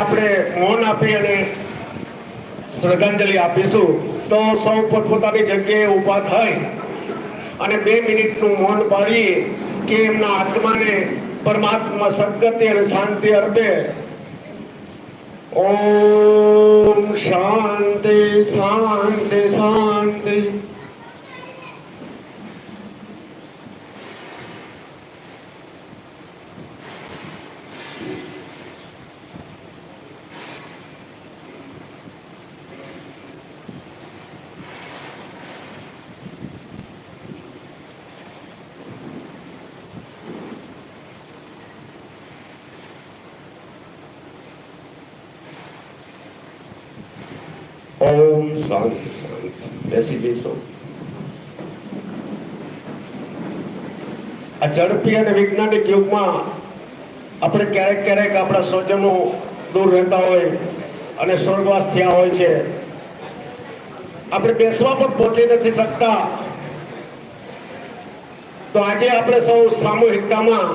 આપણે મૌન આપી અને શ્રદ્ધાંજલિ આપીશું, તો સૌ પોતપોતાની જગ્યાએ ઊભા થઈ અને બે મિનિટનું મૌન પાડી કે એમના આત્માને પરમાત્મા સદગતિ અને શાંતિ અર્પે. ઓમ શાંતિ શાંતિ શાંતિ ઓમ શાંતિ શાંતિ બેસી જઈશું આ ઝડપી અને વૈજ્ઞાનિક યુગમાં આપણે ક્યારેક ક્યારેક આપણા સ્વજનો દૂર રહેતા હોય અને સ્વર્ગવાસ થયા હોય છે. આપણે બેસવા પણ પહોંચી નથી શકતા. તો આજે આપણે સૌ સામૂહિકતામાં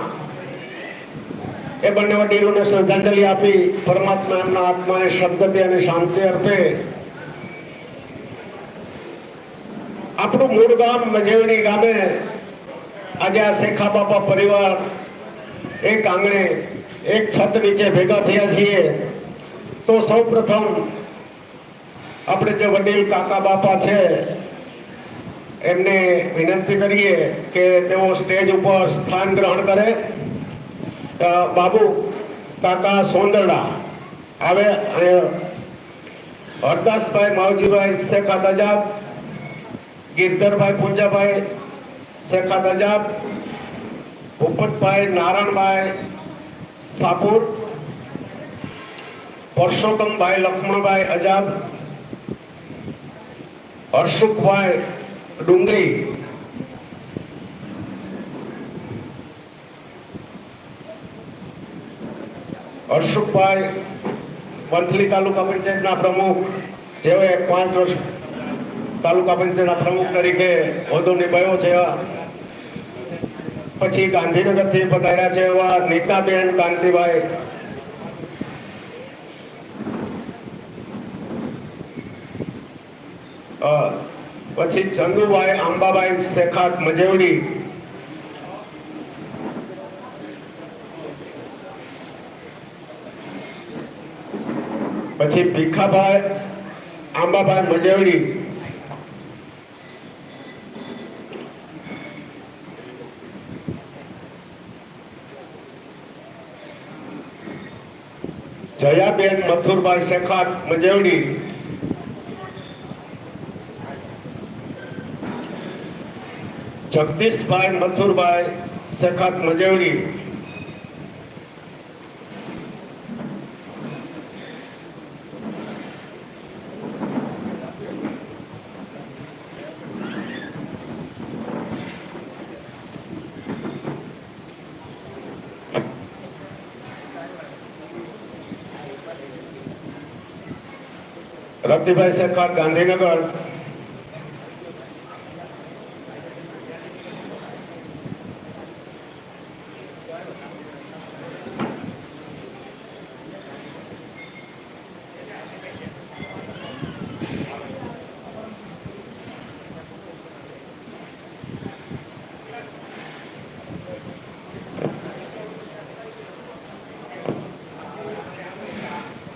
એ બંને વડીલોને શ્રદ્ધાંજલિ આપી પરમાત્મા એમના આત્માને સદગતિ અને શાંતિ અર્પે. આપણું મૂળ ગામ મજેવણી ગામે આજે આ શેખા બાપા પરિવાર એક આંગણે, એક છત નીચે ભેગા થયા છીએ. તો સૌ પ્રથમ આપણે જે વડીલ કાકા બાપા છે, એમને વિનંતી કરીએ કે તેઓ સ્ટેજ ઉપર સ્થાન ગ્રહણ કરે. બાબુ, કાકા સોંદરડા આવે અને હરદાસભાઈ, માવજીભાઈ, શેખા તજાબ ગિરધરભાઈ પૂંજાભાઈ શેખા અજાબ, ભૂપતભાઈ નારાયણભાઈ સાપુર પરસોત્તમભાઈ લક્ષ્મણભાઈ અજાબ, હર્ષુખભાઈ ડુંગરી. હર્ષુખભાઈ વંથલી તાલુકા પંચાયતના પ્રમુખ, જેઓએ પાંચ વર્ષ તાલુકા પંચાયતના પ્રમુખ તરીકે હોદ્દો નિભાવ્યો છે. પછી પછી ગાંધીનગરથી પધાર્યા છે એવા નીતાબેન કાંતિભાઈ. પછી ચંદુભાઈ આંબાભાઈ શેખાત મજેવડી. પછી ભીખાભાઈ આંબાભાઈ મજેવડી. જયાબેન મથુરભાઈ શેખાત મજેવડી. જગદીશભાઈ મથુરભાઈ શેખાત મજેવડી. રતિભાઈ સરકાર ગાંધીનગર.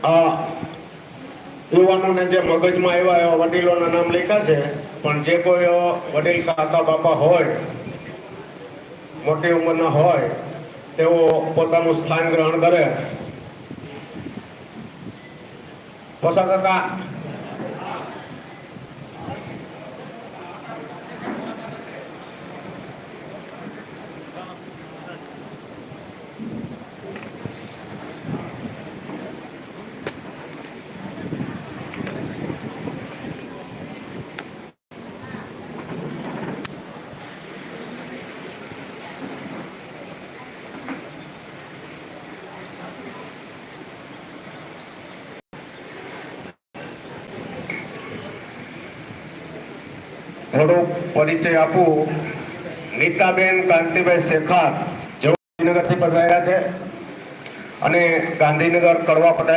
આ યુવાનોને જે મગજમાં આવ્યા એવા વડીલોના નામ લખ્યા છે, પણ જે કોઈ વડીલ કાકા બાપા હોય, મોટી ઉંમરના હોય, તેઓ પોતાનું સ્થાન ગ્રહણ કરે. પોસા કાકા થોડો પરિચય આપું. નીતાબેન કાંતિભાઈ શેખાર જેઓ ગાંધીનગરથી પધાર્યા છે અને ગાંધીનગર કરવા પટેલ